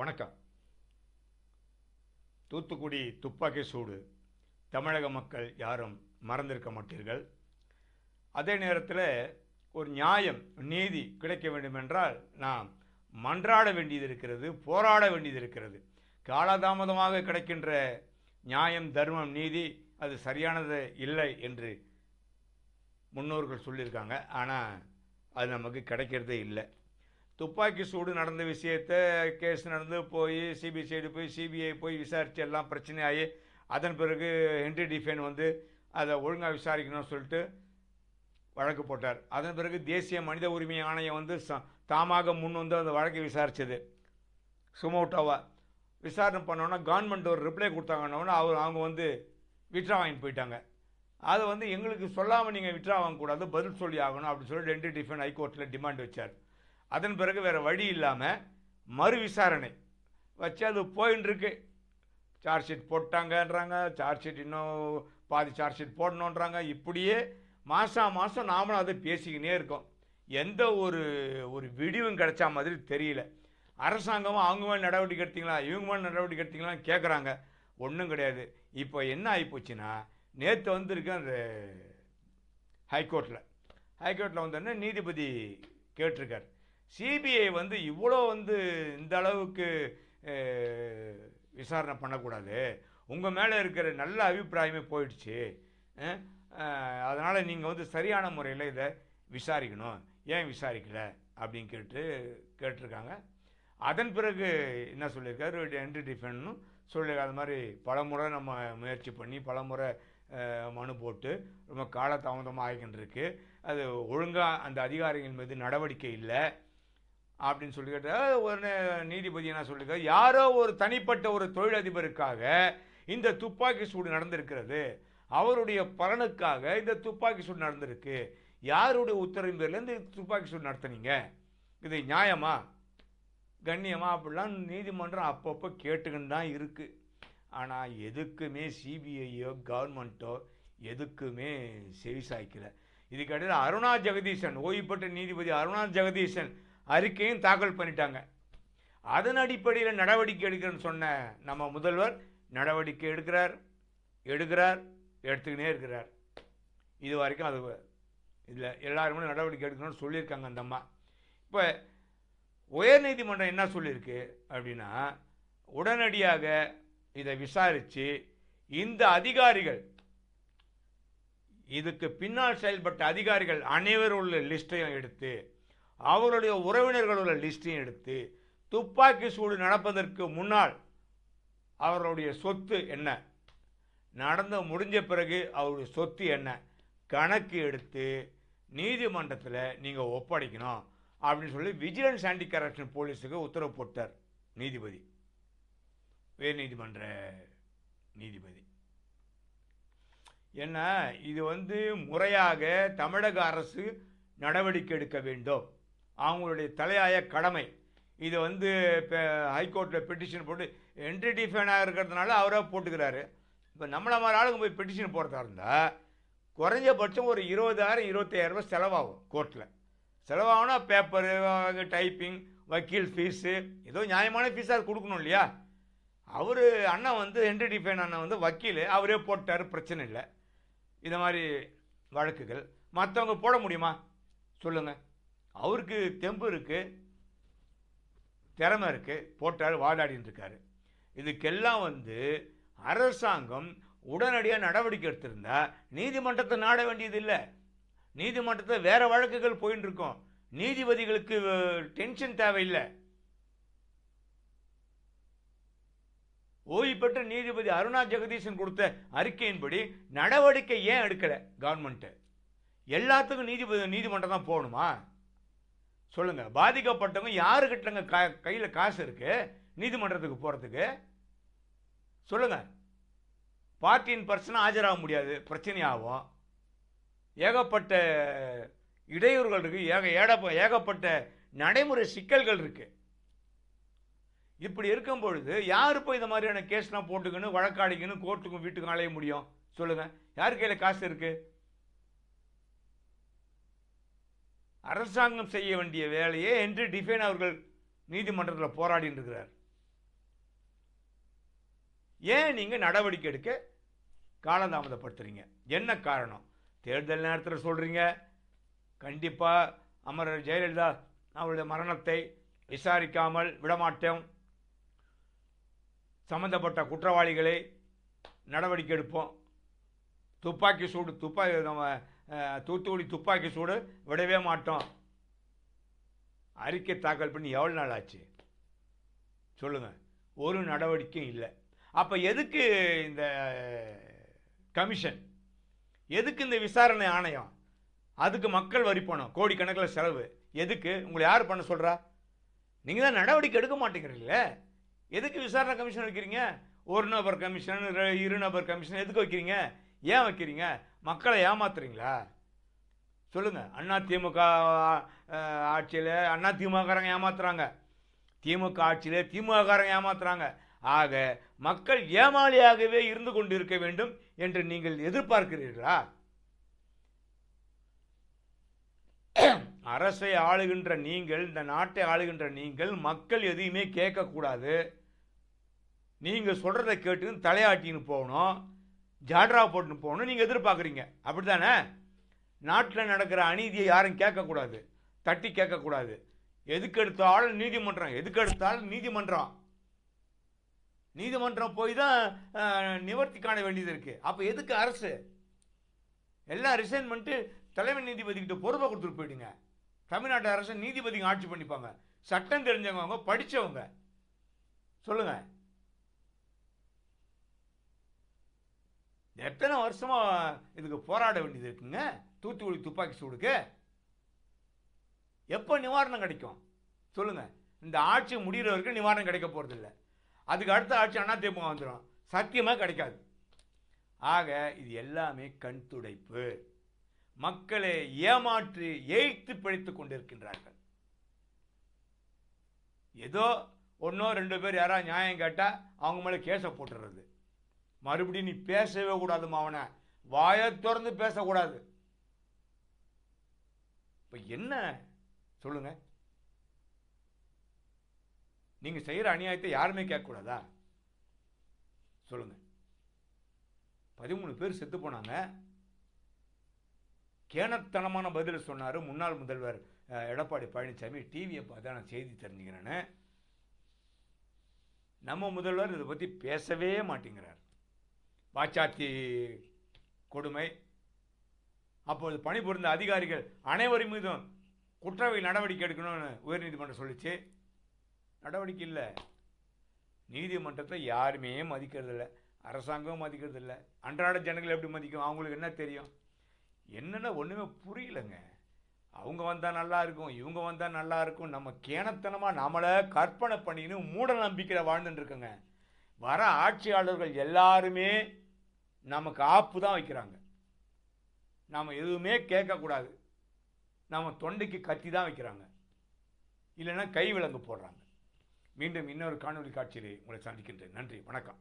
வணக்கம். தூத்துக்குடி துப்பாக்கி சூடு தமிழக மக்கள் யாரும் மறந்திருக்க மாட்டீர்கள். அதே நேரத்தில் ஒரு நியாயம் நீதி கிடைக்க வேண்டுமென்றால் நாம் மன்றாட வேண்டியது இருக்கிறது போராட வேண்டியது இருக்கிறது. காலதாமதமாக கிடைக்கின்ற நியாயம் தர்மம் நீதி அது சரியானது இல்லை என்று முன்னோர்கள் சொல்லியிருக்காங்க. ஆனால் அது நமக்கு கிடைக்கிறதே இல்லை. துப்பாக்கி சூடு நடந்த விஷயத்த கேஸ் நடந்து போய் சிபிசிஐடி போய் சிபிஐ போய் விசாரித்து எல்லாம் பிரச்சனையாகி அதன் பிறகு ஹென்ரி டிஃபென் வந்து அதை ஒழுங்காக விசாரிக்கணும்னு சொல்லிட்டு வழக்கு போட்டார். அதன் பிறகு தேசிய மனித உரிமை ஆணையம் வந்து ச- தாமாக முன் வந்து அந்த வழக்கை விசாரித்தது சுமோட்டோவாக விசாரணை பண்ணோன்னா கவர்மெண்ட் ஒரு ரிப்ளை கொடுத்தாங்கன்னொன்னே அவர் அவங்க வந்து விட்ரா வாங்கிட்டு போயிட்டாங்க. அதை வந்து எங்களுக்கு சொல்லாமல் நீங்கள் விட்ரா வாங்கக்கூடாது பதில் சொல்லி ஆகணும் அப்படின்னு சொல்லி ரெண்டு டிஃபன் ஹைகோர்ட்டில் டிமாண்ட் வச்சார். அதன் பிறகு வேறு வழி இல்லாமல் மறு விசாரணை. வச்சு அது போயின்னு இருக்கு. சார்ஜ் ஷீட் போட்டாங்கன்றாங்க. சார்ஜ் ஷீட் இன்னும் பாதி சார்ஜ் ஷீட் போடணுன்றாங்க. இப்படியே மாதம் மாதம் நாமளும் அதை பேசிக்கினே இருக்கோம். எந்த ஒரு ஒரு விடிவும் கிடைச்சா மாதிரி தெரியல. அரசாங்கமும் அவங்க மேலே நடவடிக்கை எடுத்தீங்களா? இவங்க மேலே நடவடிக்கை எடுத்தீங்களான்னு கேட்குறாங்க ஒன்றும் கிடையாது. இப்போ என்ன ஆகிப்போச்சுன்னா நேற்று வந்திருக்கேன் அந்த ஹைகோர்ட்டில் ஹைகோர்ட்டில் வந்தோடனே நீதிபதி கேட்டிருக்கார். சிபிஐ வந்து இவ்வளோ வந்து இந்த அளவுக்கு விசாரணை பண்ணக்கூடாது. உங்கள் மேலே இருக்கிற நல்ல அபிப்பிராயமே போயிடுச்சு. அதனால் நீங்கள் வந்து சரியான முறையில் இதை விசாரிக்கணும். ஏன் விசாரிக்கல? அப்படின்னு கேட்டு கேட்டிருக்காங்க. அதன் பிறகு என்ன சொல்லியிருக்காரு? என்ட்ரி டிஃபென்னும் சொல்லியிருக்காரு. அது மாதிரி பலமுறை நம்ம முயற்சி பண்ணி பலமுறை முறை மனு போட்டு ரொம்ப காலதாமதமாக ஆகிக்கிட்டு இருக்குது அது ஒழுங்காக அந்த அதிகாரிகள் மீது நடவடிக்கை இல்லை. அப்படின்னு சொல்லிக்கிட்டு ஒரு நீதிபதி என்ன சொல்லுங்க யாரோ ஒரு தனிப்பட்ட ஒரு தொழிலதிபருக்காக இந்த துப்பாக்கி சூடு நடந்திருக்கிறது. அவருடைய பலனுக்காக இந்த துப்பாக்கி சூடு நடந்திருக்கு. யாருடைய உத்தரவின் பேரில் இந்த துப்பாக்கி சூடு நடத்துனீங்க? இது நியாயமா? கண்ணியமா? அப்படிலாம் நீதிமன்றம் அப்பப்போ கேட்டுக்கின்னு தான் இருக்குது ஆனால் எதுக்குமே சிபிஐயோ கவர்மெண்ட்டோ எதுக்குமே செவி சாய்க்கலை இதுக்கடையில் அருணா ஜெகதீசன் ஓய்வு பெற்ற நீதிபதி அருணா ஜெகதீசன் அறிக்கையும் தாக்கல் பண்ணிட்டாங்க. அதன் அடிப்படையில் நடவடிக்கை எடுக்கிறேன்னு சொன்ன நம்ம முதல்வர் நடவடிக்கை எடுக்கிறார் எடுக்கிறார் எடுத்துக்கினே இருக்கிறார். இது வரைக்கும் அது இதில் எல்லாருமே நடவடிக்கை எடுக்கணும்னு சொல்லியிருக்காங்க அந்த அம்மா. இப்போ உயர்நீதிமன்றம் என்ன சொல்லியிருக்கு அப்படின்னா உடனடியாக இதை விசாரித்து இந்த அதிகாரிகள் இதுக்கு பின்னால் செயல்பட்ட அதிகாரிகள் அனைவரும் உள்ள லிஸ்ட்டையும் எடுத்து அவருடைய உறவினர்களோட லிஸ்ட்டையும் எடுத்து துப்பாக்கி சூடு நடப்பதற்கு முன்னால் அவர்களுடைய சொத்து என்ன? நடந்து முடிஞ்ச பிறகு அவருடைய சொத்து என்ன? கணக்கு எடுத்து நீதிமன்றத்தில் நீங்கள் ஒப்படைக்கணும் அப்படின்னு சொல்லி விஜிலன்ஸ் ஆன்டி கரப்ஷன் போலீஸுக்கு உத்தரவு போட்டார் நீதிபதி. உயர் நீதிமன்ற நீதிபதி. என்ன? இது வந்து முறையாக தமிழக அரசு நடவடிக்கை எடுக்க வேண்டும். அவங்களுடைய தலையாய கடமை. இது வந்து இப்போ ஹைகோர்ட்டில் பெட்டிஷன் போட்டு என்ட்ரி டிஃபைனாக இருக்கிறதுனால அவரே போட்டுக்கிறாரு. இப்போ நம்மளை மாதிரி ஆளுங்க போய் பெட்டிஷன் போடுறதா இருந்தால் குறைஞ்சபட்சம் ஒரு இருபதாயிரம் இருபத்தாயிரம் செலவாகும் கோர்ட்டில் செலவாகுனா பேப்பரு டைப்பிங் வக்கீல் ஃபீஸு ஏதோ நியாயமான ஃபீஸாக கொடுக்கணும் இல்லையா? அவர் அண்ணன் வந்து என்ட்ரி டிஃபைன் அண்ணன் வந்து வக்கீல் அவரே போட்டார் பிரச்சனை இல்லை. இந்த மாதிரி வழக்குகள். மற்றவங்க போட முடியுமா? சொல்லுங்கள் அவருக்கு தெம்பு இருக்குது திறமை இருக்குது போட்டார் வாடாடின்னு இருக்காரு இதுக்கெல்லாம் வந்து அரசாங்கம் உடனடியாக நடவடிக்கை எடுத்திருந்தா நீதிமன்றத்தை நாட வேண்டியதில்லை. நீதிமன்றத்தை நீதிமன்றத்தில் வழக்குகள் போயின்னு நீதிபதிகளுக்கு டென்ஷன் தேவையில்லை. ஓய்வு பெற்ற நீதிபதி அருணா ஜெகதீசன் கொடுத்த அறிக்கையின்படி நடவடிக்கை ஏன் எடுக்கலை கவர்மெண்ட்டு? எல்லாத்துக்கும் நீதிபதி நீதிமன்றம் தான் போகணுமா? சொல்லுங்கள் பாதிக்கப்பட்டவங்க யாருக்கிட்டங்க கா கையில் காசு இருக்குது நீதிமன்றத்துக்கு போகிறதுக்கு சொல்லுங்கள் பார்ட்டியின் பர்சனாக ஆஜராக முடியாது. பிரச்சனை ஆகும் ஏகப்பட்ட இடையூறுகள் இருக்குது ஏக ஏட ஏகப்பட்ட நடைமுறை சிக்கல்கள் இருக்குது இப்படி இருக்கும் பொழுது யார் போய் இந்த மாதிரியான கேஸ்லாம் போட்டுக்கணும் வழக்காடிக்கணும் கோர்ட்டுக்கும் வீட்டுக்கும் அலைய முடியும்? சொல்லுங்கள் யார் கையில் காசு இருக்குது அரசாங்கம் செய்ய வேண்டிய வேலையை என்று டிஃபைன் அவர்கள் நீதிமன்றத்தில் போராடி இருக்கிறார். ஏன் நீங்கள் நடவடிக்கை எடுக்க காலதாமதப்படுத்துறீங்க? என்ன காரணம்? தேர்தல் நேரத்தில் சொல்கிறீங்க கண்டிப்பாக அமரர் ஜெயலலிதா அவருடைய மரணத்தை விசாரிக்காமல் விடமாட்டோம். சம்பந்தப்பட்ட குற்றவாளிகளை நடவடிக்கை எடுப்போம். துப்பாக்கி சூடு துப்பாக்கி நம்ம தூத்துக்குடி துப்பாக்கி சூடு விடவே மாட்டோம். அறிக்கை தாக்கல் பண்ணி எவ்வளோ நாள் ஆச்சு? சொல்லுங்கள் ஒரு நடவடிக்கையும் இல்லை. அப்போ எதுக்கு இந்த கமிஷன்? எதுக்கு இந்த விசாரணை ஆணையம்? அதுக்கு மக்கள் வரி பணம் கோடிக்கணக்கில் செலவு. எதுக்கு? உங்களை யார் பண்ண சொல்கிறா நீங்கள் தான் நடவடிக்கை எடுக்க மாட்டேங்கிறீங்களே. எதுக்கு விசாரணை கமிஷன் வைக்கிறீங்க? ஒரு நபர் கமிஷன் இரு நபர் கமிஷன் எதுக்கு வைக்கிறீங்க? ஏன் வைக்கிறீங்க? மக்களை ஏமாத்துறீங்களா? சொல்லுங்கள் அண்ணா திமுக ஆட்சியில் அண்ணா திமுககாரங்க ஏமாத்துறாங்க. திமுக ஆட்சியில் திமுககாரங்க ஏமாத்துறாங்க. ஆக மக்கள் ஏமாளியாகவே இருந்து கொண்டு இருக்க வேண்டும் என்று நீங்கள் எதிர்பார்க்கிறீர்களா? அரசை ஆளுகின்ற நீங்கள் இந்த நாட்டை ஆளுகின்ற நீங்கள் மக்கள் எதையுமே கேட்கக்கூடாது. நீங்கள் சொல்கிறத கேட்டு தலையாட்டின்னு போகணும். ஜாட்ரா போட்டுன்னு போகணும் நீங்கள் எதிர்பார்க்குறீங்க. அப்படி தானே நாட்டில் நடக்கிற அநீதியை யாரும் கேட்கக்கூடாது. தட்டி கேட்கக்கூடாது. எதுக்கு எடுத்தாலும் நீதிமன்றம் எதுக்கு எடுத்தாலும் நீதிமன்றம். நீதிமன்றம் போய் தான் நிவர்த்தி காண வேண்டியது இருக்குது அப்போ எதுக்கு அரசு? எல்லாம் ரிசைன் பண்ணிட்டு தலைமை நீதிபதிக்கிட்ட பொறுப்பை கொடுத்துட்டு போயிடுங்க. தமிழ்நாட்டு அரசு நீதிபதிங்க ஆட்சி பண்ணிப்பாங்க. சட்டம் தெரிஞ்சவங்க படித்தவங்க சொல்லுங்கள் எத்தனை வருஷமாக இதுக்கு போராட வேண்டியது இருக்குங்க? தூத்துக்குடி துப்பாக்கி சூடுக்கு. எப்போ நிவாரணம் கிடைக்கும்? சொல்லுங்கள் இந்த ஆட்சி முடிகிற வரைக்கும் நிவாரணம் கிடைக்க போகிறதில்ல அதுக்கு அடுத்த ஆட்சி அதிமுக வந்துடும் சத்தியமாக கிடைக்காது. ஆக இது எல்லாமே கண் துடைப்பு. மக்களை ஏமாற்றி ஏய்த்து பிழைத்து கொண்டிருக்கின்றார்கள். ஏதோ ஒன்றோ ரெண்டு பேர் யாராவது நியாயம் கேட்டால் அவங்க மேலே கேஸை போட்டுறது. மறுபடியும் நீ பேசவே கூடாது அவனை. வாயை திறந்து பேசக்கூடாது. இப்போ என்ன? சொல்லுங்க. நீங்கள் செய்கிற அநியாயத்தை யாருமே கேட்கக்கூடாதா? சொல்லுங்க. பதிமூணு பேர் செத்து போனாங்க. கேனத்தனமான பதில் சொன்னார். முன்னாள் முதல்வர் எடப்பாடி பழனிசாமி. டிவியை பார்த்து நான் செய்தி தெரிஞ்சுக்கிறேன்னு. நம்ம முதல்வர் இதை பற்றி பேசவே மாட்டேங்கிறார். பாச்சாத்தி கொடுமை. அப்போது பணிபுரிந்த அதிகாரிகள் அனைவரும் மீதும் குற்றவை நடவடிக்கை எடுக்கணும்னு உயர்நீதிமன்றம் சொல்லிச்சு. நடவடிக்கை இல்லை. நீதிமன்றத்தை யாருமே மதிக்கிறதில்ல. அரசாங்கமும் மதிக்கிறதில்ல. அன்றாட ஜனங்கள் எப்படி மதிக்கும்? அவங்களுக்கு என்ன தெரியும்? என்னென்ன ஒன்றுமே புரியலங்க. அவங்க வந்தால் நல்லா இருக்கும் இவங்க வந்தால் நல்லா இருக்கும். நம்ம கேனத்தனமாக நம்மளை கற்பனை பண்ணின்னு மூட நம்பிக்கையில் வாழ்ந்துட்டு இருக்கோங்க. வர ஆட்சியாளர்கள் எல்லாருமே நமக்கு ஆப்பு தான் வைக்கிறாங்க. நாம் எதுவுமே கேட்கக்கூடாது நாம் தொண்டைக்கு கத்தி தான் வைக்கிறாங்க. இல்லைன்னா கை விலங்கு போடுறாங்க. மீண்டும் இன்னொரு காணொலி காட்சியிலே உங்களை சந்திக்கின்றேன். நன்றி. வணக்கம்.